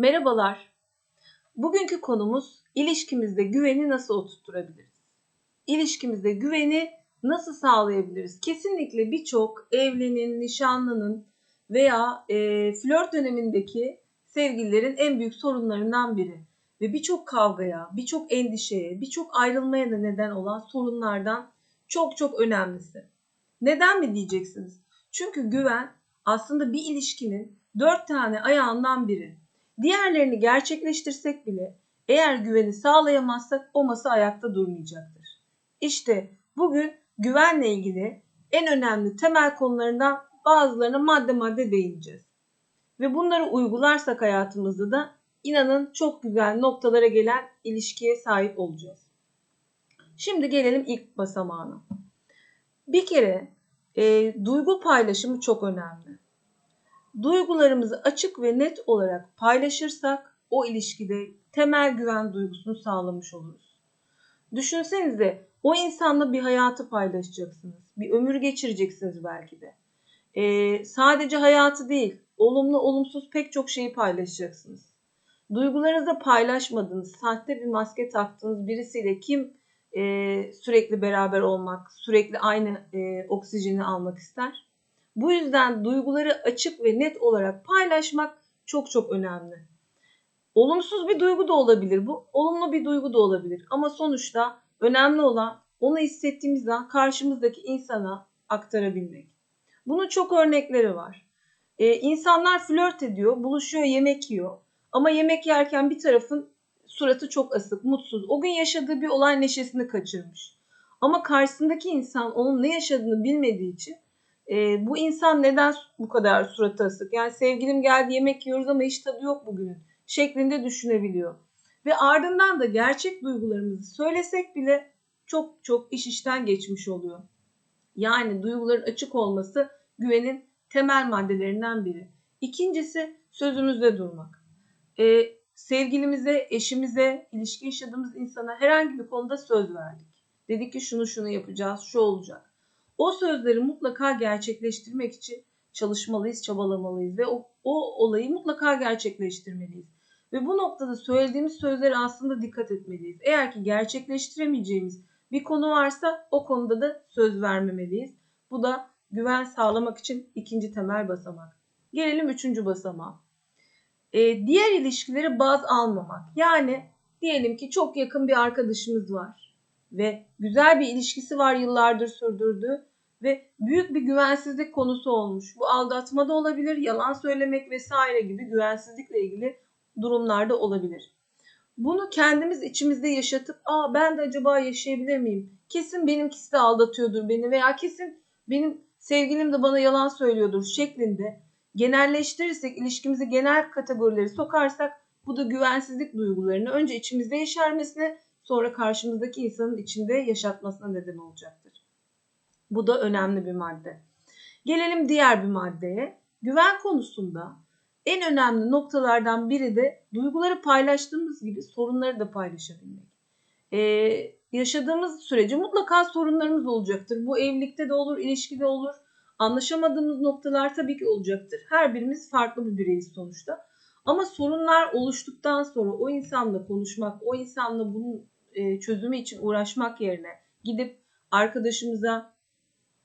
Merhabalar. Bugünkü konumuz ilişkimizde güveni nasıl oturtturabiliriz? İlişkimizde güveni nasıl sağlayabiliriz? Kesinlikle birçok evlinin, nişanlının veya e, flört dönemindeki sevgililerin en büyük sorunlarından biri. Ve birçok kavgaya, birçok endişeye, birçok ayrılmaya da neden olan sorunlardan çok çok önemlisi. Neden mi diyeceksiniz? Çünkü güven aslında bir ilişkinin dört tane ayağından biri. Diğerlerini gerçekleştirsek bile eğer güveni sağlayamazsak o masa ayakta durmayacaktır. İşte bugün güvenle ilgili en önemli temel konularından bazılarına madde madde değineceğiz. Ve bunları uygularsak hayatımızda da inanın çok güzel noktalara gelen ilişkiye sahip olacağız. Şimdi gelelim ilk basamağına. Bir kere e, duygu paylaşımı çok önemli. Duygularımızı açık ve net olarak paylaşırsak o ilişkide temel güven duygusunu sağlamış oluruz. Düşünsenize o insanla bir hayatı paylaşacaksınız. Bir ömür geçireceksiniz belki de. Ee, sadece hayatı değil, olumlu olumsuz pek çok şeyi paylaşacaksınız. Duygularınızı paylaşmadığınız, sahte bir maske taktığınız birisiyle kim e, sürekli beraber olmak, sürekli aynı e, oksijeni almak ister? Bu yüzden duyguları açık ve net olarak paylaşmak çok çok önemli. Olumsuz bir duygu da olabilir bu, olumlu bir duygu da olabilir. Ama sonuçta önemli olan onu hissettiğimiz an karşımızdaki insana aktarabilmek. Bunun çok örnekleri var. Ee, insanlar flört ediyor, buluşuyor, yemek yiyor. Ama yemek yerken bir tarafın suratı çok asık, mutsuz. O gün yaşadığı bir olay neşesini kaçırmış. Ama karşısındaki insan onun ne yaşadığını bilmediği için e, bu insan neden bu kadar suratı asık? Yani sevgilim geldi yemek yiyoruz ama hiç tadı yok bugünün şeklinde düşünebiliyor. Ve ardından da gerçek duygularımızı söylesek bile çok çok iş işten geçmiş oluyor. Yani duyguların açık olması güvenin temel maddelerinden biri. İkincisi sözümüzde durmak. Ee, sevgilimize, eşimize, ilişki yaşadığımız insana herhangi bir konuda söz verdik. Dedik ki şunu şunu yapacağız, şu olacak. O sözleri mutlaka gerçekleştirmek için çalışmalıyız, çabalamalıyız ve o, o olayı mutlaka gerçekleştirmeliyiz. Ve bu noktada söylediğimiz sözlere aslında dikkat etmeliyiz. Eğer ki gerçekleştiremeyeceğimiz bir konu varsa o konuda da söz vermemeliyiz. Bu da güven sağlamak için ikinci temel basamak. Gelelim üçüncü basamağa. Ee, diğer ilişkileri baz almamak. Yani diyelim ki çok yakın bir arkadaşımız var ve güzel bir ilişkisi var yıllardır sürdürdüğü ve büyük bir güvensizlik konusu olmuş. Bu aldatma da olabilir, yalan söylemek vesaire gibi güvensizlikle ilgili durumlarda olabilir. Bunu kendimiz içimizde yaşatıp aa ben de acaba yaşayabilir miyim? Kesin benimkisi de aldatıyordur beni veya kesin benim sevgilim de bana yalan söylüyordur şeklinde genelleştirirsek, ilişkimizi genel kategorileri sokarsak bu da güvensizlik duygularını önce içimizde yaşarmasına sonra karşımızdaki insanın içinde yaşatmasına neden olacaktır. Bu da önemli bir madde. Gelelim diğer bir maddeye. Güven konusunda en önemli noktalardan biri de duyguları paylaştığımız gibi sorunları da paylaşabilmek. Ee, yaşadığımız sürece mutlaka sorunlarımız olacaktır. Bu evlilikte de olur, ilişkide olur. Anlaşamadığımız noktalar tabii ki olacaktır. Her birimiz farklı bir bireyiz sonuçta. Ama sorunlar oluştuktan sonra o insanla konuşmak, o insanla bunun e, çözümü için uğraşmak yerine gidip arkadaşımıza,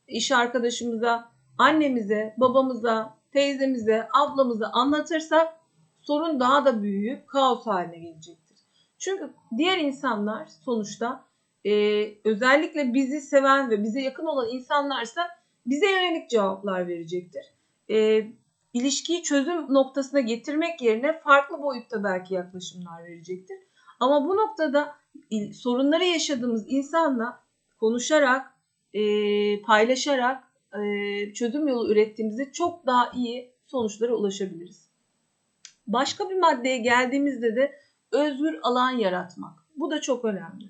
iş arkadaşımıza, annemize, babamıza, teyzemize, ablamıza anlatırsak sorun daha da büyüyüp kaos haline gelecektir. Çünkü diğer insanlar sonuçta e, özellikle bizi seven ve bize yakın olan insanlarsa bize yönelik cevaplar verecektir. E, ilişkiyi çözüm noktasına getirmek yerine farklı boyutta belki yaklaşımlar verecektir. Ama bu noktada sorunları yaşadığımız insanla konuşarak, e, paylaşarak e, çözüm yolu ürettiğimizde çok daha iyi sonuçlara ulaşabiliriz. Başka bir maddeye geldiğimizde de özgür alan yaratmak. Bu da çok önemli.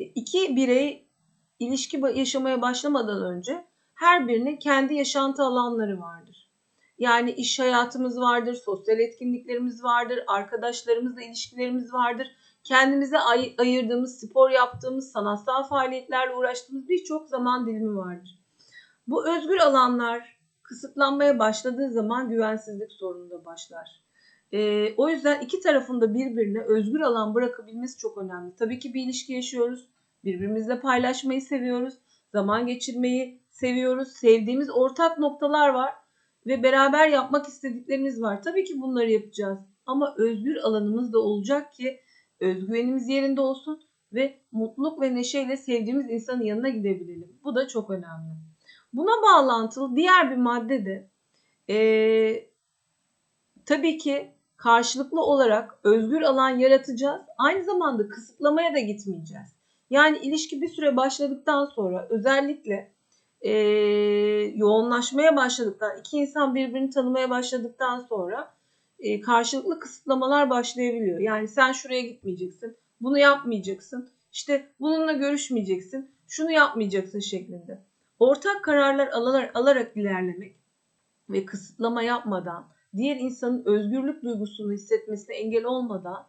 E, iki birey ilişki yaşamaya başlamadan önce her birinin kendi yaşantı alanları vardır. Yani iş hayatımız vardır, sosyal etkinliklerimiz vardır, arkadaşlarımızla ilişkilerimiz vardır. Kendimize ay- ayırdığımız, spor yaptığımız, sanatsal faaliyetlerle uğraştığımız birçok zaman dilimi vardır. Bu özgür alanlar kısıtlanmaya başladığı zaman güvensizlik sorunu da başlar. Ee, o yüzden iki tarafın da birbirine özgür alan bırakabilmesi çok önemli. Tabii ki bir ilişki yaşıyoruz. Birbirimizle paylaşmayı seviyoruz. Zaman geçirmeyi seviyoruz. Sevdiğimiz ortak noktalar var ve beraber yapmak istediklerimiz var. Tabii ki bunları yapacağız. Ama özgür alanımız da olacak ki özgüvenimiz yerinde olsun ve mutluluk ve neşeyle sevdiğimiz insanın yanına gidebilelim. Bu da çok önemli. Buna bağlantılı diğer bir madde de ee, tabii ki karşılıklı olarak özgür alan yaratacağız. Aynı zamanda kısıtlamaya da gitmeyeceğiz. Yani ilişki bir süre başladıktan sonra özellikle e, yoğunlaşmaya başladıktan, iki insan birbirini tanımaya başladıktan sonra e, karşılıklı kısıtlamalar başlayabiliyor. Yani sen şuraya gitmeyeceksin, bunu yapmayacaksın, işte bununla görüşmeyeceksin, şunu yapmayacaksın şeklinde. Ortak kararlar alarak, alarak ilerlemek ve kısıtlama yapmadan, diğer insanın özgürlük duygusunu hissetmesine engel olmadan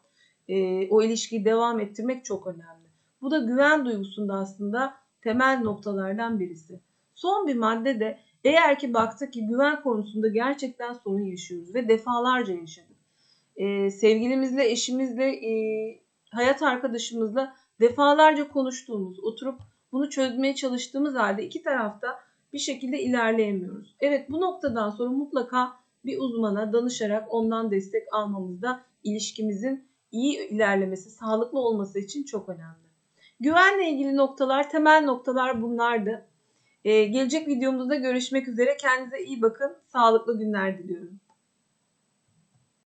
e, o ilişkiyi devam ettirmek çok önemli. Bu da güven duygusunda aslında temel noktalardan birisi. Son bir madde de eğer ki baktık ki güven konusunda gerçekten sorun yaşıyoruz ve defalarca yaşadık. E, sevgilimizle, eşimizle, e, hayat arkadaşımızla defalarca konuştuğumuz, oturup bunu çözmeye çalıştığımız halde iki tarafta bir şekilde ilerleyemiyoruz. Evet bu noktadan sonra mutlaka bir uzmana danışarak ondan destek almamız da ilişkimizin iyi ilerlemesi, sağlıklı olması için çok önemli. Güvenle ilgili noktalar, temel noktalar bunlardı. Ee, gelecek videomuzda görüşmek üzere. Kendinize iyi bakın. Sağlıklı günler diliyorum.